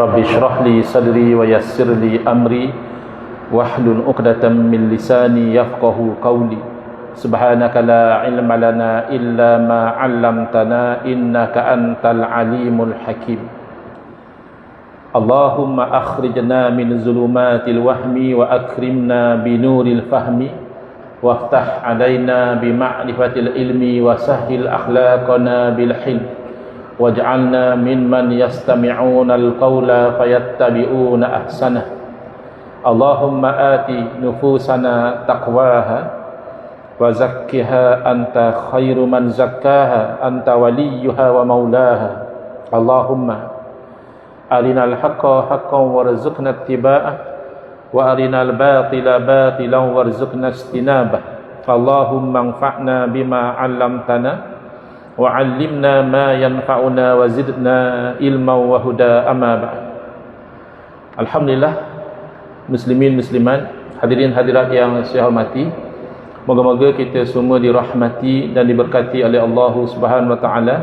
رب اشرح لي صدري ويسر لي أمري واحلل عقدة من لساني يفقه قولي سبحانك لا علم لنا إلا ما علمتنا إنك أنت العليم الحكيم اللهم أخرجنا من ظلمات الوهم وأكرمنا بنور الفهم وافتح علينا بمعرفة العلم وسهل أخلاقنا بالحلم واجعلنا ممن يستمعون القول فيتبعون أحسنه اللهم آت نفوسنا تقواها وزكها أنت خير من زكاها أنت وليها ومولاها اللهم أرنا الحق حقا وارزقنا اتباعه وأرنا الباطل باطلا وارزقنا اجتنابه اللهم انفعنا بما علمتنا وعلمنا ما ينفعنا وزدنا علما وهدى أما بعد Alhamdulillah Muslimin Muslimat Hadirin hadirat yang saya hormati Moga-moga kita semua dirahmati dan diberkati oleh Allah Subhanahu Wa Taala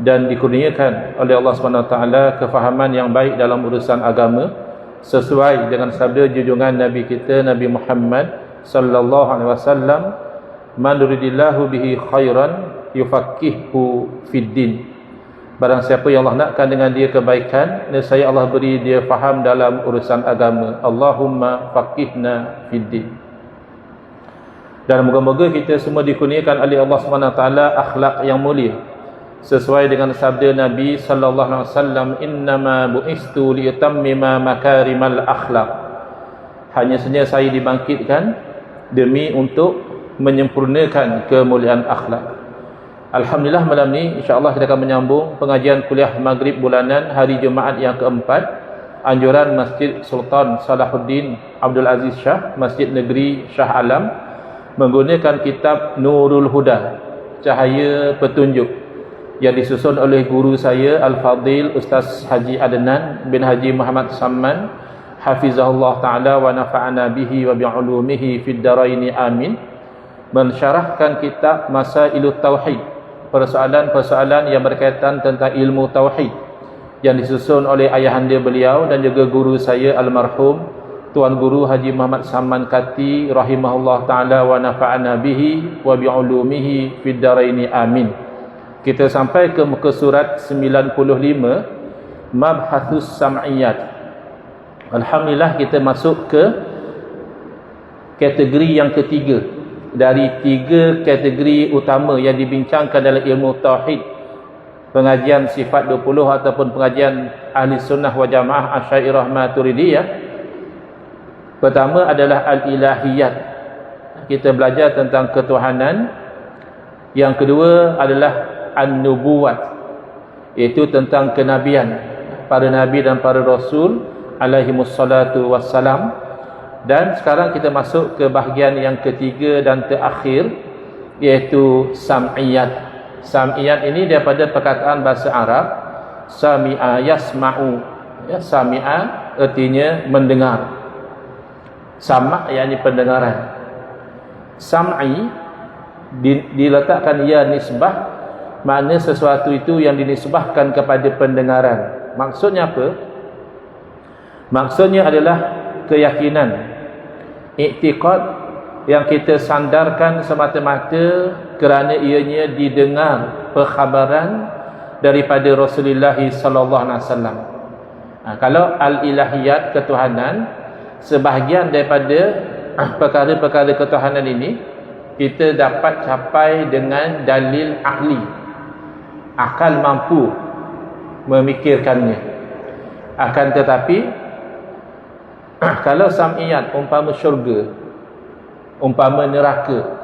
dan dikurniakan oleh Allah Subhanahu Wa Taala kefahaman yang baik dalam urusan agama sesuai dengan sabda junjungan Nabi kita Nabi Muhammad sallallahu alaihi wasallam man yuridillahu bihi khairan yufaqihu fid din barang siapa yang Allah nakkan dengan dia kebaikan nescaya Allah beri dia faham dalam urusan agama. Allahumma faqihna fid din dan moga-moga kita semua dikurniakan oleh Allah taala akhlak yang mulia. Sesuai dengan sabda Nabi sallallahu alaihi wasallam innama buistu liyutammima makarimal akhlak hanya saja saya dibangkitkan demi untuk menyempurnakan kemuliaan akhlak Alhamdulillah malam ni insya-Allah kita akan menyambung pengajian kuliah maghrib bulanan hari Jumaat yang keempat anjuran Masjid Sultan Salahuddin Abdul Aziz Shah Masjid Negeri Shah Alam menggunakan kitab Nurul Huda Cahaya Petunjuk yang disusun oleh guru saya Al-Fadil Ustaz Haji Adnan bin Haji Muhammad Samman Hafizahullah Ta'ala wa nafa'ana bihi wa bi'ulumihi fid daraini amin. Mensyarahkan kitab Masailut Tauhid persoalan-persoalan yang berkaitan tentang ilmu Tauhid yang disusun oleh ayahanda beliau dan juga guru saya almarhum Tuan Guru Haji Muhammad Saman Kati rahimahullah taala wa nafa'ana bihi wa bi'ulumihi fid daraini amin. Kita sampai ke muka surat 95 Mabhathus Sam'iyat. Alhamdulillah kita masuk ke kategori yang ketiga dari tiga kategori utama yang dibincangkan dalam ilmu tauhid. Pengajian sifat 20 ataupun pengajian ahli sunnah wa jamaah asyairah maturidiyah. Pertama adalah al-ilahiyat. Kita belajar tentang ketuhanan. Yang kedua adalah an-nubuwat. Iaitu tentang kenabian. Para nabi dan para rasul alaihi wassalatu wassalam dan sekarang kita masuk ke bahagian yang ketiga dan terakhir iaitu sam'iyat. Sam'iyat ini daripada perkataan bahasa Arab sami'a yasma'u. Ya, sami'a artinya mendengar. Sama' yakni pendengaran. Sam'i diletakkan ia nisbah makna sesuatu itu yang dinisbahkan kepada pendengaran. Maksudnya apa? Maksudnya adalah keyakinan iktiqad yang kita sandarkan semata-mata kerana ianya didengar perkhabaran daripada Rasulullah sallallahu alaihi wasallam. Ha, kalau al-ilahiyat ketuhanan sebahagian daripada perkara-perkara ketuhanan ini kita dapat capai dengan dalil ahli akal mampu memikirkannya akan tetapi kalau sam'iyat umpama syurga umpama neraka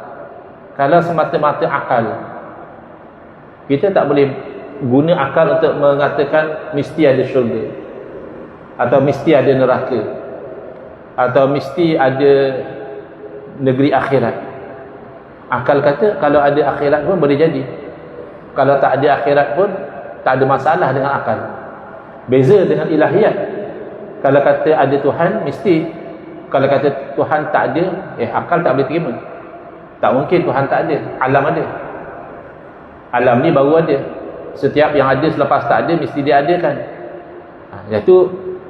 kalau semata-mata akal kita tak boleh guna akal untuk mengatakan mesti ada syurga atau mesti ada neraka atau mesti ada negeri akhirat. Akal kata kalau ada akhirat pun boleh jadi. Kalau tak ada akhirat pun tak ada masalah dengan akal. Beza dengan ilahiyat kalau kata ada Tuhan mesti kalau kata Tuhan tak ada eh akal tak boleh terima. Tak mungkin Tuhan tak ada. Alam ada. Alam ni baru ada. Setiap yang ada selepas tak ada mesti dia adakan. Ha, iaitu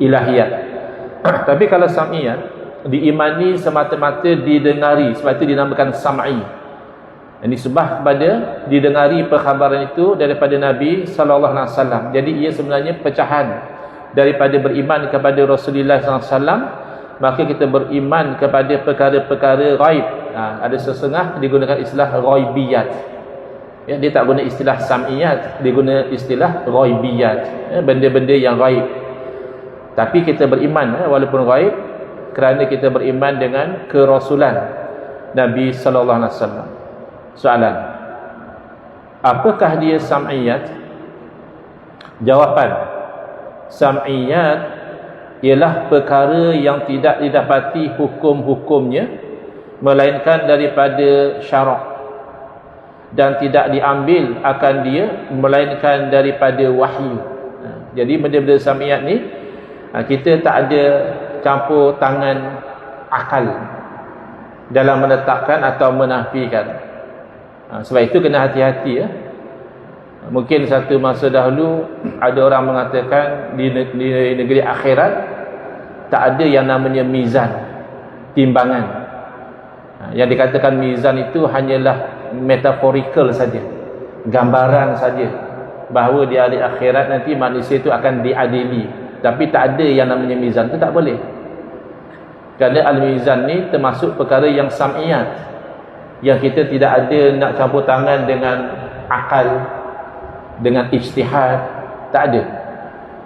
ilahiyat. Tapi kalau sam'iyat diimani semata-mata didengari. Sebab itu dinamakan sam'i. Ini sebab kepada didengari perkhabaran itu daripada Nabi sallallahu alaihi wasallam. Jadi ia sebenarnya pecahan daripada beriman kepada Rasulullah wasallam maka kita beriman kepada perkara-perkara ghaib. Ha, ada sesengah digunakan istilah ghaibiyat. Ya, dia tak guna istilah sam'iyat, dia guna istilah ghaibiyat. Ya, benda-benda yang ghaib. Tapi kita beriman ya, walaupun ghaib kerana kita beriman dengan kerasulan Nabi sallallahu alaihi wasallam. Soalan. Apakah dia sam'iyat? Jawapan. Sam'iyat ialah perkara yang tidak didapati hukum-hukumnya melainkan daripada syarak dan tidak diambil akan dia melainkan daripada wahyu. Ha, jadi benda-benda sam'iyat ni ha, kita tak ada campur tangan akal dalam menetapkan atau menafikan ha, sebab itu kena hati-hati ya. Mungkin satu masa dahulu ada orang mengatakan di, negeri akhirat tak ada yang namanya mizan timbangan. Ha, yang dikatakan mizan itu hanyalah metaphorical saja gambaran saja bahawa di hari akhirat nanti manusia itu akan diadili. Tapi tak ada yang namanya mizan itu tak boleh. Kerana al-mizan ni termasuk perkara yang sam'iyat yang kita tidak ada nak campur tangan dengan akal dengan ijtihad tak ada.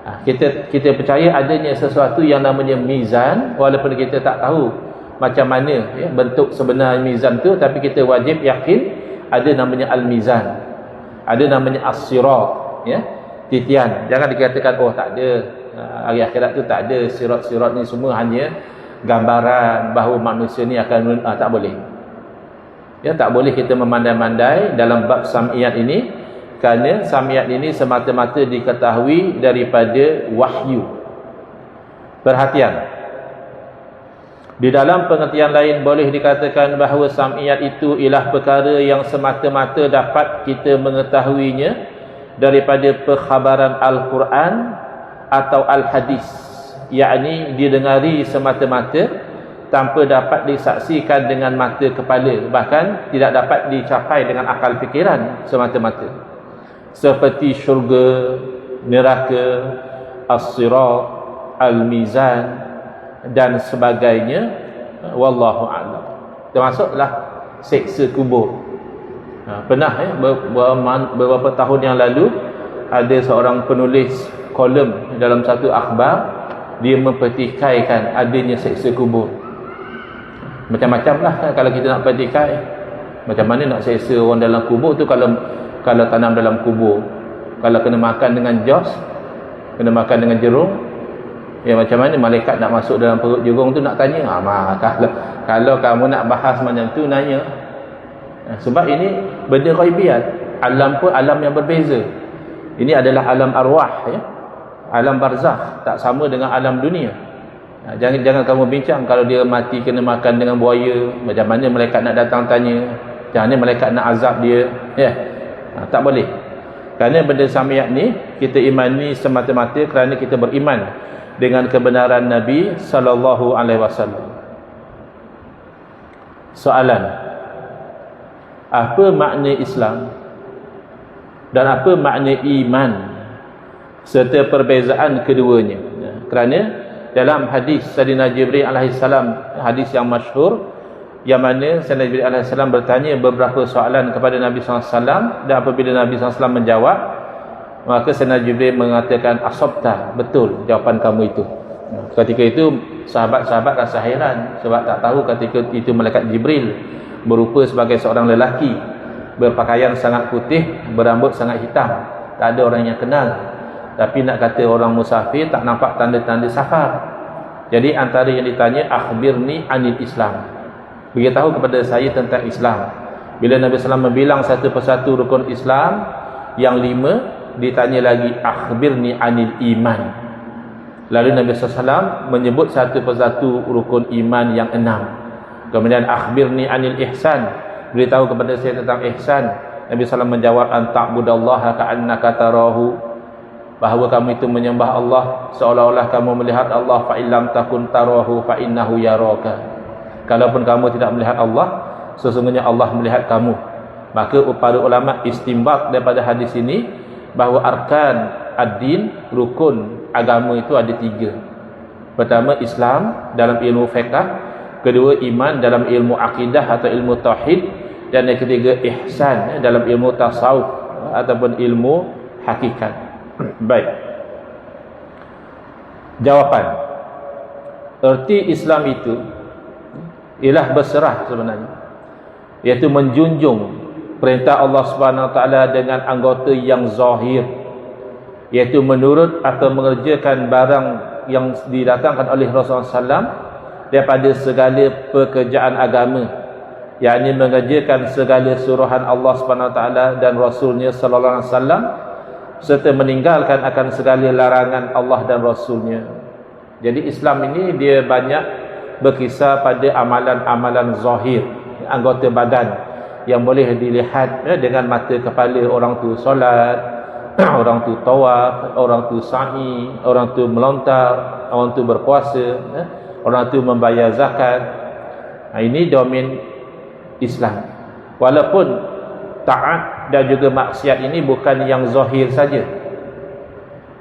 Ha, kita kita percaya adanya sesuatu yang namanya mizan walaupun kita tak tahu macam mana ya, bentuk sebenar mizan tu tapi kita wajib yakin ada namanya al-mizan. Ada namanya as-sirat ya titian. Jangan dikatakan oh tak ada. Ha, hari akhirat tu tak ada sirat-sirat ni semua hanya gambaran bahawa manusia ni akan ah, tak boleh. Ya tak boleh kita memandai-mandai dalam bab sam'iyat ini kerana sam'iyat ini semata-mata diketahui daripada wahyu. Perhatian. Di dalam pengertian lain boleh dikatakan bahawa sam'iyat itu ialah perkara yang semata-mata dapat kita mengetahuinya daripada perkhabaran Al-Quran atau Al-Hadis. Yakni didengari semata-mata tanpa dapat disaksikan dengan mata kepala. Bahkan tidak dapat dicapai dengan akal fikiran semata-mata seperti syurga neraka as-sirat al-mizan dan sebagainya. Wallahu a'lam. Termasuklah seksa kubur. Ha, pernah ya beberapa tahun yang lalu ada seorang penulis kolom dalam satu akhbar dia mempertikaikan adanya seksa kubur. Macam-macam lah kan kalau kita nak petikai macam mana nak selesa orang dalam kubur tu kalau kalau tanam dalam kubur. Kalau kena makan dengan jos kena makan dengan jerung ya macam mana malaikat nak masuk dalam perut jerung tu nak tanya? Ha, mah, kalau, kalau kamu nak bahas macam tu nanya. Ha, sebab ini benda ghaibiat alam pun alam yang berbeza. Ini adalah alam arwah ya. Alam barzakh tak sama dengan alam dunia. Ha, jangan jangan kamu bincang kalau dia mati kena makan dengan buaya, macam mana malaikat nak datang tanya. Jangan ni malaikat nak azab dia, ya. Ha, tak boleh. Kerana benda samiyat ni kita imani semata-mata kerana kita beriman dengan kebenaran Nabi sallallahu alaihi wasallam. Soalan. Apa makna Islam? Dan apa makna iman? Serta perbezaan keduanya. Ya, kerana dalam hadis Sayyidina Jibril alaihissalam hadis yang masyhur yang mana Sayyidina Jibril alaihissalam bertanya beberapa soalan kepada Nabi SAW dan apabila Nabi SAW menjawab maka Sayyidina Jibril mengatakan asabta. Betul jawapan kamu itu. Ketika itu sahabat-sahabat rasa heran sebab tak tahu ketika itu malaikat Jibril berupa sebagai seorang lelaki berpakaian sangat putih berambut sangat hitam tak ada orang yang kenal. Tapi nak kata orang musafir tak nampak tanda-tanda safar. Jadi antara yang ditanya akhbirni anil Islam beritahu kepada saya tentang Islam. Bila Nabi SAW membilang satu persatu rukun Islam yang lima ditanya lagi akhbirni anil iman. Lalu Nabi SAW menyebut satu persatu rukun iman yang enam. Kemudian akhbirni anil ihsan. Beritahu kepada saya tentang ihsan. Nabi SAW menjawab anta'budallaha ka'annaka tarahu. Bahawa kamu itu menyembah Allah seolah-olah kamu melihat Allah fa illam takun tarahu fa innahu yaraka kalaupun kamu tidak melihat Allah sesungguhnya Allah melihat kamu. Maka para ulama istimbat daripada hadis ini bahawa arkan ad-din rukun agama itu ada tiga. Pertama Islam dalam ilmu fiqh. Kedua iman dalam ilmu akidah atau ilmu tauhid. Dan yang ketiga ihsan dalam ilmu tasawuf ataupun ilmu hakikat. Baik. Jawapan. Erti Islam itu ialah berserah sebenarnya. Iaitu menjunjung perintah Allah Subhanahu Taala dengan anggota yang zahir. Iaitu menurut atau mengerjakan barang yang didatangkan oleh Rasulullah SAW daripada segala pekerjaan agama yakni mengerjakan segala suruhan Allah Subhanahu Taala dan Rasulnya Sallallahu Alaihi Wasallam serta meninggalkan akan segala larangan Allah dan Rasulnya jadi Islam ini dia banyak berkisar pada amalan-amalan zahir anggota badan yang boleh dilihat ya, dengan mata kepala orang tu solat orang tu tawaf orang tu sa'i orang tu melontar orang tu berpuasa ya, orang tu membayar zakat. Nah, ini domain Islam. Walaupun taat dan juga maksiat ini bukan yang zahir saja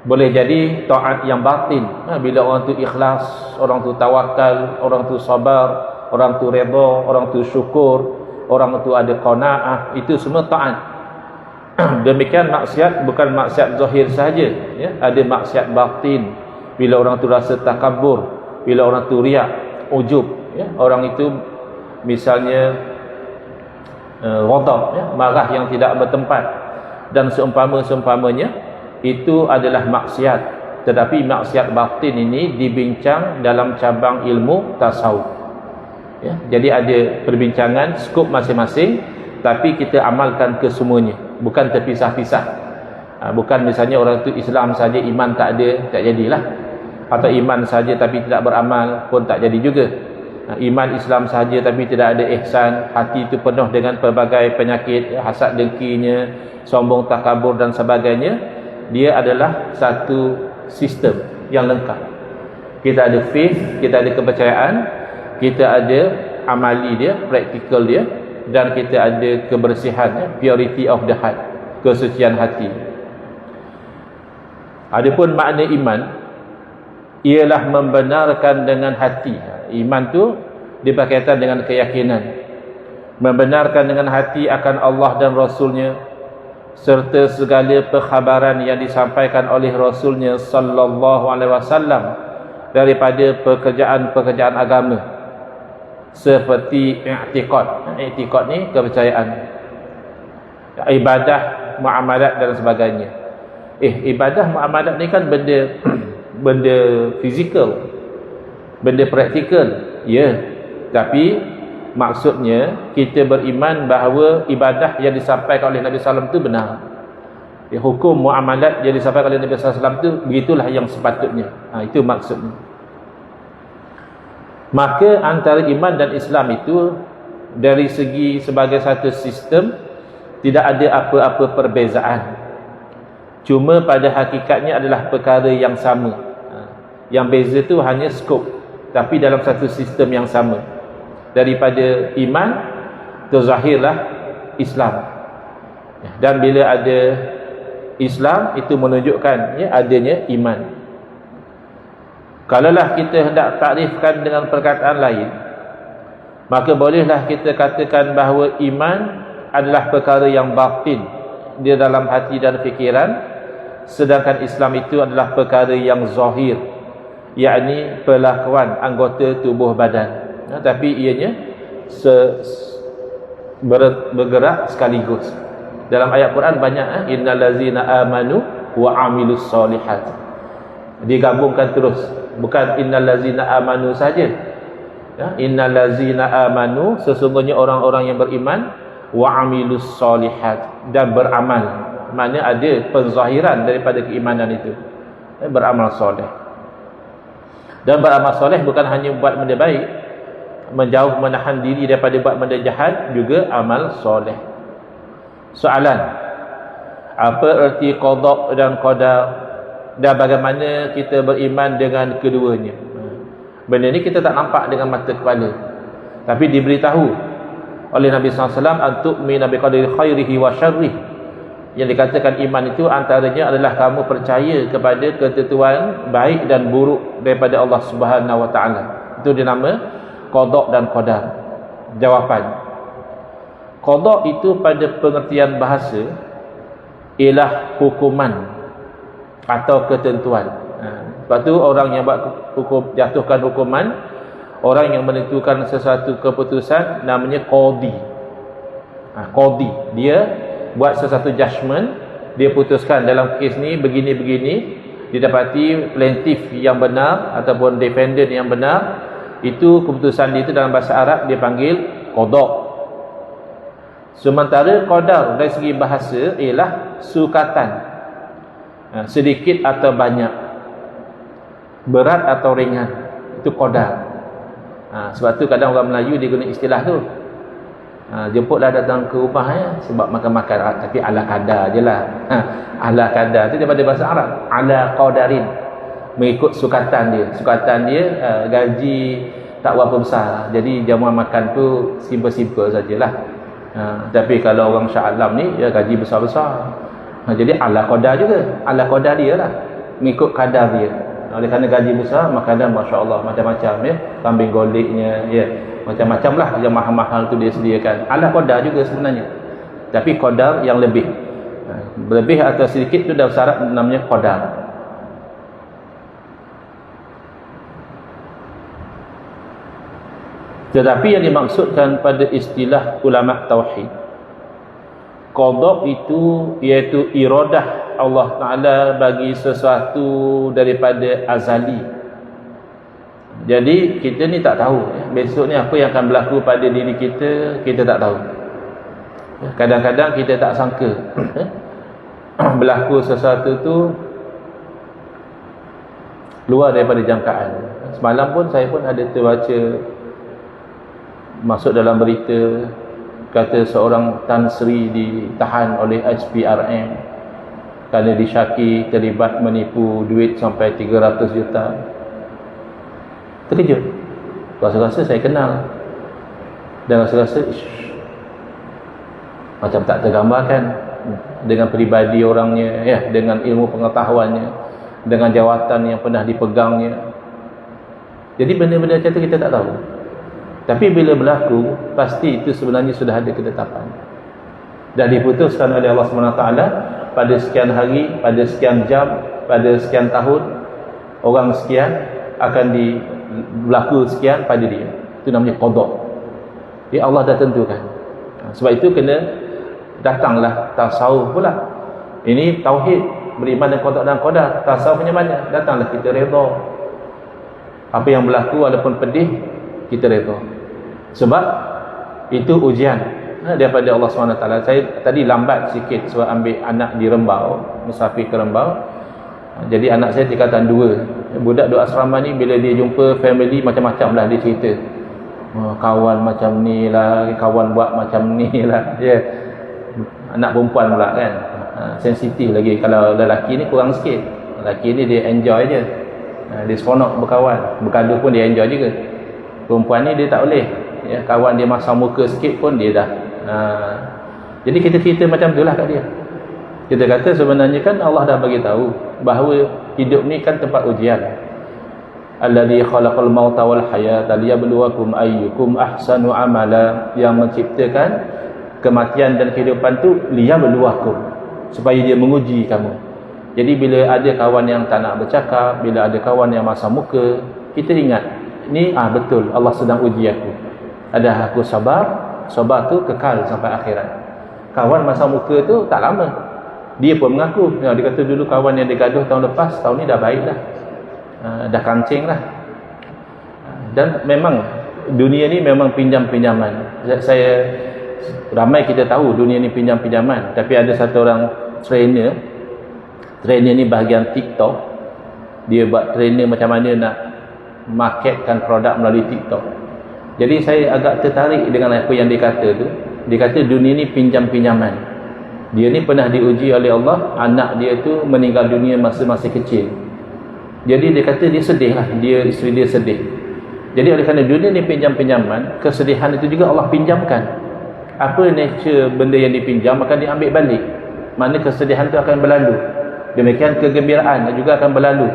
boleh jadi taat yang batin. Ha, bila orang tu ikhlas orang tu tawakal orang tu sabar orang tu redha orang tu syukur orang tu ada qanaah itu semua taat. Demikian maksiat bukan maksiat zahir saja ya. Ada maksiat batin. Bila orang tu rasa takabur bila orang tu riak ujub ya. Orang itu misalnya uh, ghadab ya, marah yang tidak bertempat. Dan seumpama-seumpamanya itu adalah maksiat. Tetapi maksiat batin ini dibincang dalam cabang ilmu tasawuf. Ya, jadi ada perbincangan skop masing-masing tapi kita amalkan kesemuanya. Bukan terpisah-pisah. Ha, bukan misalnya orang itu Islam saja iman tak ada tak jadilah. Atau iman saja tapi tidak beramal pun tak jadi juga. Ha, iman Islam sahaja tapi tidak ada ihsan hati itu penuh dengan pelbagai penyakit hasad dengkinya sombong takabur dan sebagainya dia adalah satu sistem yang lengkap. Kita ada faith kita ada kepercayaan kita ada amali dia praktikal dia dan kita ada kebersihan ya, purity of the heart kesucian hati. Adapun makna iman ialah membenarkan dengan hati. Iman tu berkaitan dengan keyakinan. Membenarkan dengan hati akan Allah dan Rasulnya serta segala perkhabaran yang disampaikan oleh Rasulnya sallallahu alaihi wasallam daripada pekerjaan-pekerjaan agama seperti i'tiqad. I'tiqad ni kepercayaan ibadah muamalat dan sebagainya. Eh ibadah muamalat ni kan benda benda fizikal benda praktikal ya. Tapi maksudnya kita beriman bahawa ibadah yang disampaikan oleh Nabi SAW itu benar. Ya, hukum muamalat yang disampaikan oleh Nabi SAW itu begitulah yang sepatutnya. Ha, itu maksudnya. Maka antara iman dan Islam itu dari segi sebagai satu sistem tidak ada apa-apa perbezaan. Cuma pada hakikatnya adalah perkara yang sama. Ha, yang beza itu hanya skop tapi dalam satu sistem yang sama daripada iman terzahirlah Islam. Dan bila ada Islam itu menunjukkan ya adanya iman. Kalaulah kita hendak takrifkan dengan perkataan lain maka bolehlah kita katakan bahawa iman adalah perkara yang batin di dalam hati dan fikiran sedangkan Islam itu adalah perkara yang zahir yakni pelakuan anggota tubuh badan nah, tapi ianya se, ber, bergerak sekaligus. Dalam ayat Quran banyak eh? innallazina amanu wa amilus solihat. Digabungkan terus. Bukan innallazina amanu saja. Ya innallazina amanu sesungguhnya orang-orang yang beriman wa amilus solihat dan beramal. Maknanya ada penzahiran daripada keimanan itu. Eh, beramal soleh. Dan beramal soleh bukan hanya buat benda baik menjauh menahan diri daripada buat benda jahat juga amal soleh. Soalan. Apa erti qada dan qadar? Dan bagaimana kita beriman dengan keduanya? Benda ni kita tak nampak dengan mata kepala. Tapi diberitahu oleh Nabi SAW untuk Nabi qadri khairihi wa syarrih yang dikatakan iman itu antaranya adalah kamu percaya kepada ketentuan baik dan buruk daripada Allah Subhanahu wa taala. Itu dinama qada dan qadar. Jawapan. Qada itu pada pengertian bahasa ialah hukuman atau ketentuan. Ha. sebab tu orang yang buat hukum jatuhkan hukuman orang yang menentukan sesuatu keputusan namanya qadi. Ha, qadi. Dia buat sesuatu judgement dia putuskan dalam kes ni begini-begini didapati plaintiff yang benar ataupun defendant yang benar itu keputusan dia itu dalam bahasa Arab dia panggil qada. Sementara qadar dari segi bahasa ialah sukatan. Ha, sedikit atau banyak. Berat atau ringan. Itu qadar. Ha, sebab tu kadang orang Melayu dia guna istilah tu. Ha, jemputlah datang ke rumah ya, sebab makan-makan tapi ala kadar je lah. Ha, ala kadar tu daripada bahasa Arab. Ala qadarin mengikut sukatan dia sukatan dia uh, gaji tak berapa besar jadi jamuan makan tu simple-simple sajalah uh, tapi kalau orang Shah Alam ni ya gaji besar-besar Ha, jadi ala qadar juga. Ala qadar dia lah. Mengikut kadar dia. Oleh kerana gaji besar, makanan Masya Allah macam-macam ya. Kambing goliknya, ya. Macam-macam lah yang mahal-mahal tu dia sediakan. Ala qadar juga sebenarnya. Tapi qadar yang lebih. Lebih atau sedikit tu dah syarat namanya qadar. Tetapi yang dimaksudkan pada istilah ulama tauhid qada itu iaitu iradah Allah Taala bagi sesuatu daripada azali. Jadi kita ni tak tahu besok ni apa yang akan berlaku pada diri kita kita tak tahu. Kadang-kadang kita tak sangka ya. berlaku sesuatu tu luar daripada jangkaan. Semalam pun saya pun ada terbaca masuk dalam berita kata seorang Tan Sri ditahan oleh SPRM kerana disyaki terlibat menipu duit sampai 300 juta. Terkejut. Rasa-rasa saya kenal. Dan rasa-rasa macam tak tergambarkan dengan peribadi orangnya ya dengan ilmu pengetahuannya dengan jawatan yang pernah dipegangnya. Jadi benda-benda macam tu kita tak tahu tapi bila berlaku, pasti itu sebenarnya sudah ada ketetapan. Dan diputuskan oleh Allah SWT pada sekian hari, pada sekian jam, pada sekian tahun, orang sekian akan di berlaku sekian pada dia. Itu namanya kodok. Jadi Allah dah tentukan. Sebab itu kena datanglah tasawuf pula. Ini tauhid beriman dengan kodok dan kodar. Tasawuf punya mana? Datanglah kita redha. Apa yang berlaku walaupun pedih, kita redha sebab itu ujian. Ha, daripada Allah SWT saya tadi lambat sikit sebab ambil anak di Rembau musafir ke Rembau. Ha, jadi anak saya tingkatan dua. Budak dua asrama ni bila dia jumpa family macam-macam lah dia cerita. Oh, kawan macam ni lah kawan buat macam ni lah. Yeah. anak perempuan pula kan. Ha, sensitif lagi. Kalau lelaki ni kurang sikit. Lelaki ni dia enjoy je. Dia seronok berkawan. Berkaduh pun dia enjoy juga. Perempuan ni dia tak boleh ya, kawan dia masang muka sikit pun dia dah ha. jadi kita cerita macam itulah kat dia. Kita kata sebenarnya kan Allah dah bagi tahu bahawa hidup ni kan tempat ujian. Alladhi khalaqal mauta wal hayata liyabluwakum ayyukum ahsanu amala. Yang menciptakan kematian dan kehidupan tu liyabluwakum supaya dia menguji kamu. Jadi bila ada kawan yang tak nak bercakap bila ada kawan yang masang muka kita ingat ni ah betul Allah sedang uji aku ada aku sabar? Sabar tu kekal sampai akhirat. Kawan masa muka tu tak lama. Dia pun mengaku. Ya, dia kata dulu kawan yang digaduh tahun lepas tahun ni dah baik dah. Uh, dah kancing lah. Dan memang dunia ni memang pinjam-pinjaman. Saya ramai kita tahu dunia ni pinjam-pinjaman. Tapi ada satu orang trainer. Trainer ni bahagian TikTok. Dia buat trainer macam mana nak marketkan produk melalui TikTok jadi saya agak tertarik dengan apa yang dia kata tu. Dia kata dunia ni pinjam-pinjaman. dia ni pernah diuji oleh Allah anak dia tu meninggal dunia masa masih kecil. Jadi dia kata dia sedih lah dia isteri dia sedih. Jadi oleh kerana dunia ni pinjam-pinjaman kesedihan itu juga Allah pinjamkan. Apa nature benda yang dipinjam akan diambil balik. Mana kesedihan itu akan berlalu. Demikian kegembiraan juga akan berlalu.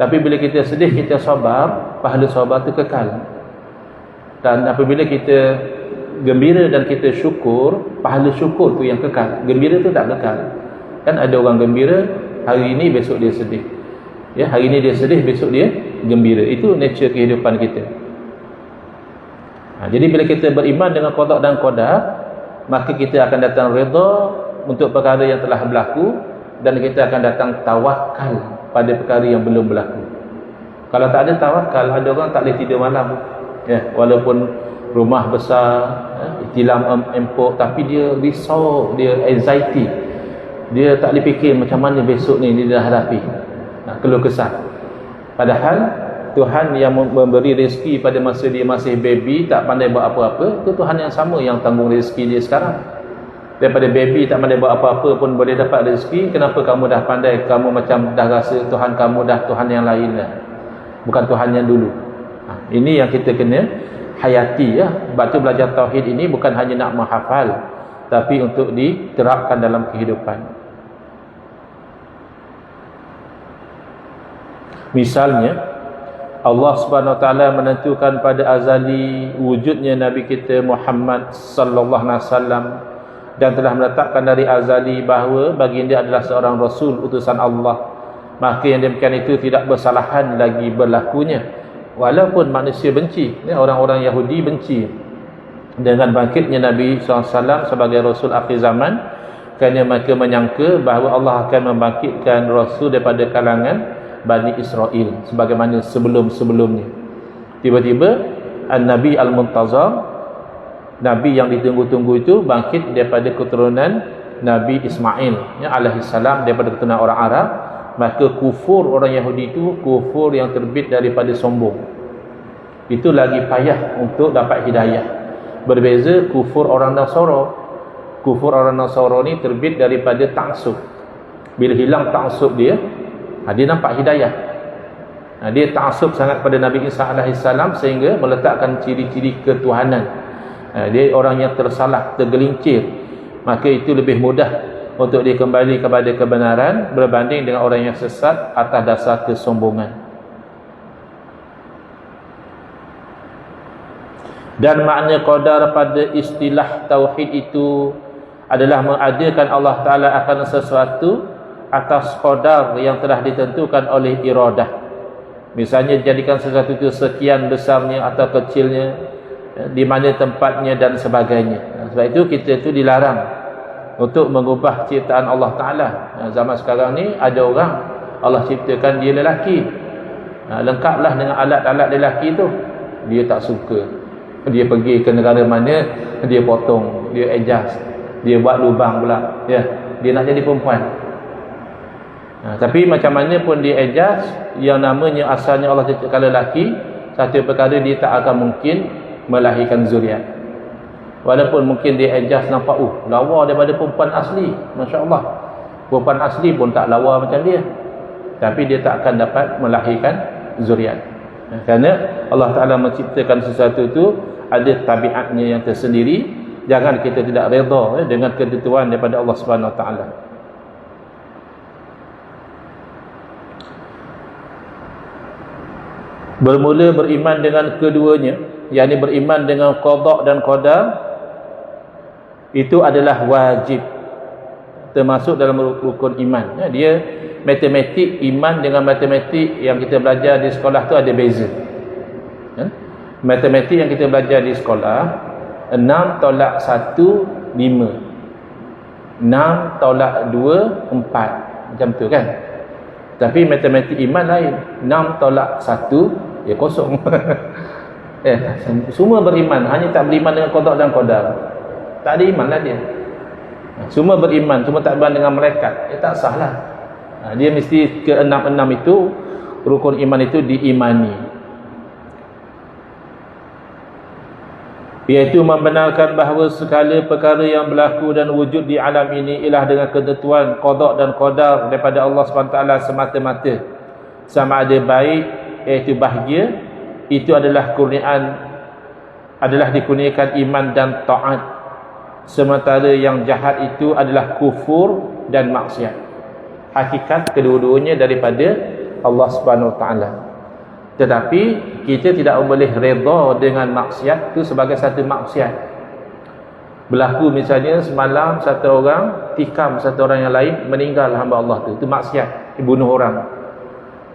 Tapi bila kita sedih kita sabar pahala sabar itu kekal dan apabila kita gembira dan kita syukur pahala syukur tu yang kekal. Gembira tu tak kekal. Kan ada orang gembira hari ini besok dia sedih. Ya hari ini dia sedih besok dia gembira. Itu nature kehidupan kita. Ha, jadi bila kita beriman dengan qada dan qadar maka kita akan datang redha untuk perkara yang telah berlaku dan kita akan datang tawakal pada perkara yang belum berlaku. Kalau tak ada tawakal ada orang tak boleh tidur malam ya walaupun rumah besar eh, tilam empuk tapi dia risau dia anxiety. Dia tak boleh fikir macam mana besok ni dia dah hadapi. Nah, keluh kesah. Padahal Tuhan yang memberi rezeki pada masa dia masih baby tak pandai buat apa-apa itu Tuhan yang sama yang tanggung rezeki dia sekarang. Daripada baby tak pandai buat apa-apa pun boleh dapat rezeki kenapa kamu dah pandai? Kamu macam dah rasa Tuhan kamu dah Tuhan yang lain lah bukan Tuhan yang dulu ini yang kita kena hayati ya. Sebab tu belajar tauhid ini bukan hanya nak menghafal tapi untuk diterapkan dalam kehidupan. Misalnya Allah Subhanahu Wa Taala menentukan pada azali wujudnya Nabi kita Muhammad sallallahu alaihi wasallam dan telah menetapkan dari azali bahawa baginda adalah seorang rasul utusan Allah. Maka yang demikian itu tidak bersalahan lagi berlakunya walaupun manusia benci orang-orang Yahudi benci. Dengan bangkitnya Nabi SAW sebagai Rasul akhir zaman kerana mereka menyangka bahawa Allah akan membangkitkan Rasul daripada kalangan Bani Israel sebagaimana sebelum-sebelumnya. Tiba-tiba Nabi Al-Muntazam Nabi yang ditunggu-tunggu itu bangkit daripada keturunan Nabi Ismail ya, alaihissalam daripada keturunan orang Arab maka kufur orang Yahudi itu kufur yang terbit daripada sombong. Itu lagi payah untuk dapat hidayah. Berbeza kufur orang Nasara. Kufur orang Nasara ni terbit daripada taksub. Bila hilang taksub dia ha, dia nampak hidayah. Ha, dia taksub sangat pada Nabi Isa AS sehingga meletakkan ciri-ciri ketuhanan. Ha, dia orang yang tersalah tergelincir. Maka itu lebih mudah untuk dia kembali kepada kebenaran berbanding dengan orang yang sesat atas dasar kesombongan. Dan makna qadar pada istilah tauhid itu adalah mengadakan Allah Ta'ala akan sesuatu atas qadar yang telah ditentukan oleh iradah. Misalnya jadikan sesuatu itu sekian besarnya atau kecilnya di mana tempatnya dan sebagainya. Sebab itu kita itu dilarang untuk mengubah ciptaan Allah Ta'ala. Zaman sekarang ni ada orang Allah ciptakan dia lelaki. Lengkaplah dengan alat-alat lelaki tu. Dia tak suka. Dia pergi ke negara mana dia potong dia adjust dia buat lubang pula ya. Dia nak jadi perempuan. Ha, tapi macam mana pun dia adjust yang namanya asalnya Allah ciptakan lelaki satu perkara dia tak akan mungkin melahirkan zuriat walaupun mungkin dia adjust nampak uh lawa daripada perempuan asli. Masya Allah perempuan asli pun tak lawa macam dia. Tapi dia tak akan dapat melahirkan zuriat. Kerana Allah Ta'ala menciptakan sesuatu itu ada tabiatnya yang tersendiri. Jangan kita tidak reda eh, dengan ketentuan daripada Allah Subhanahu Wa Ta'ala. Bermula beriman dengan keduanya yakni beriman dengan qada dan qadar itu adalah wajib. Termasuk dalam rukun iman. Ya, dia matematik iman dengan matematik yang kita belajar di sekolah tu ada beza. Ya? matematik yang kita belajar di sekolah 6 tolak 1 5 6 tolak 2 4 macam tu kan? Tapi matematik iman lain. 6 tolak 1 ya kosong. Eh, semua beriman. Hanya tak beriman dengan kodok dan kodar tak ada iman lah dia. Semua beriman semua tak beriman dengan mereka dia tak sah lah ha, dia mesti ke enam-enam itu rukun iman itu diimani. Iaitu membenarkan bahawa segala perkara yang berlaku dan wujud di alam ini ialah dengan ketentuan qada dan qadar daripada Allah SWT semata-mata. Sama ada baik iaitu bahagia itu adalah kurniaan adalah dikurniakan iman dan taat sementara yang jahat itu adalah kufur dan maksiat hakikat kedua-duanya daripada Allah Subhanahu Taala tetapi kita tidak boleh redha dengan maksiat itu sebagai satu maksiat. Berlaku misalnya semalam satu orang tikam satu orang yang lain meninggal hamba Allah tu. Itu maksiat, bunuh orang.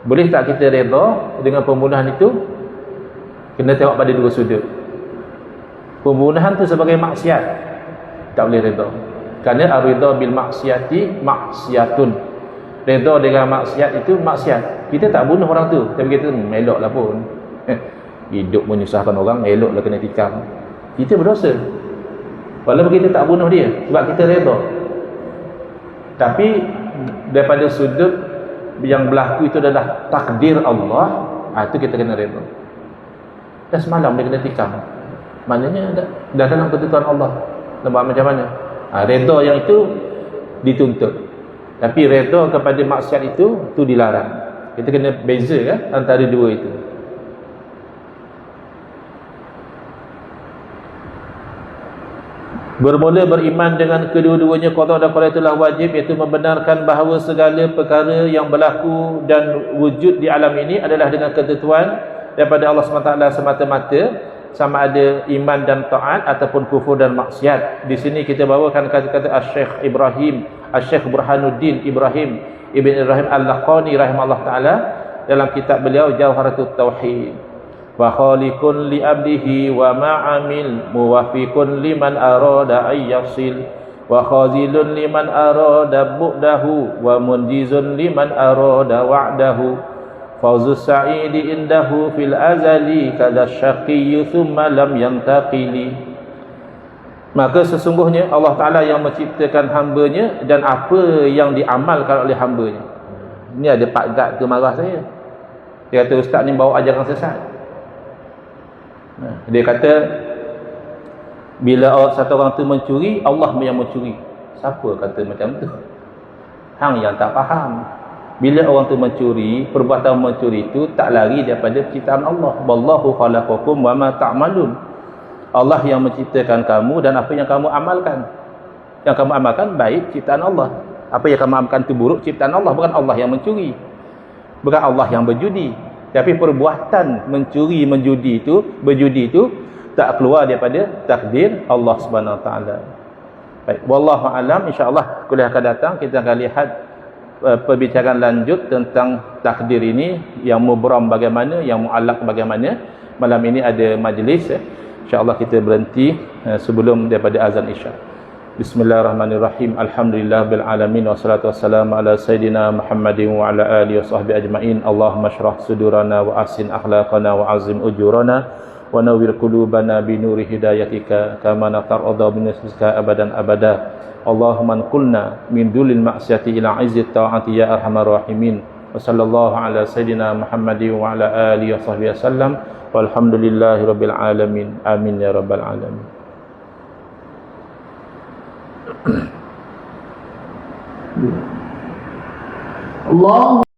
Boleh tak kita redha dengan pembunuhan itu? Kena tengok pada dua sudut. Pembunuhan tu sebagai maksiat. Tak boleh redha. Kerana ar-ridha bil maksiati maksiatun. Redha dengan maksiat itu maksiat. Kita tak bunuh orang tu. Tapi kita hmm, eloklah pun. Hidup menyusahkan orang eloklah kena tikam. Kita berdosa. Walaupun kita tak bunuh dia sebab kita redha tapi daripada sudut yang berlaku itu adalah takdir Allah ha, itu kita kena redha dah semalam dia kena tikam. Maknanya dah, dah dalam ketentuan Allah nampak macam mana ha, redha yang itu dituntut tapi redha kepada maksiat itu tu dilarang. Kita kena beza kan antara dua itu. Bermula beriman dengan kedua-duanya qada dan qada itulah wajib iaitu membenarkan bahawa segala perkara yang berlaku dan wujud di alam ini adalah dengan ketentuan daripada Allah SWT semata-mata sama ada iman dan taat ataupun kufur dan maksiat. Di sini kita bawakan kata-kata Asy-Syaikh Ibrahim, Asy-Syaikh Burhanuddin Ibrahim Ibn Ibrahim Al-Laqani rahimahullah taala dalam kitab beliau Jauharatul Tauhid. Wa khaliqun li abdihi wa ma'amil muwafiqun liman arada ay yasil wa khazilun liman arada bu'dahu wa munjizun liman arada wa'dahu Fauzu sa'idi indahu fil azali kada syaqiyyu thumma lam yantaqili. Maka sesungguhnya Allah Ta'ala yang menciptakan hambanya dan apa yang diamalkan oleh hambanya. Ini ada Pak Gad ke marah saya. Dia kata Ustaz ni bawa ajaran sesat. Dia kata Bila satu orang tu mencuri Allah yang mencuri. Siapa kata macam tu? Hang yang tak faham bila orang tu mencuri perbuatan mencuri itu tak lari daripada ciptaan Allah. Wallahu khalaqakum wama ta'malun. Allah yang menciptakan kamu dan apa yang kamu amalkan. Yang kamu amalkan baik ciptaan Allah. Apa yang kamu amalkan itu buruk ciptaan Allah bukan Allah yang mencuri. Bukan Allah yang berjudi. Tapi perbuatan mencuri menjudi itu berjudi itu tak keluar daripada takdir Allah Subhanahu Wa Taala. Baik wallahu alam. Insyaallah kuliah akan datang. Kita akan lihat perbicaraan lanjut tentang takdir ini yang mubram bagaimana yang muallak bagaimana. Malam ini ada majlis eh. insyaallah kita berhenti uh, sebelum daripada azan isya. Bismillahirrahmanirrahim. Alhamdulillah bil alamin. Wassalatu wassalamu ala sayidina Muhammadin wa ala alihi wa sahbihi ajmain. Allahumma syrah sudurana wa asin akhlaqana wa azim ujurana nawwir qulubana bi nuri hidayatika kama natarada min abadan abada. Allahumma qulna min dulil ma'siyati ila izzit ta'ati ya arhamar rahimin. Wa sallallahu ala sayidina Muhammadin wa ala alihi wa sahbihi wasallam walhamdulillahi rabbil alamin. Amin ya rabbal alamin. Allah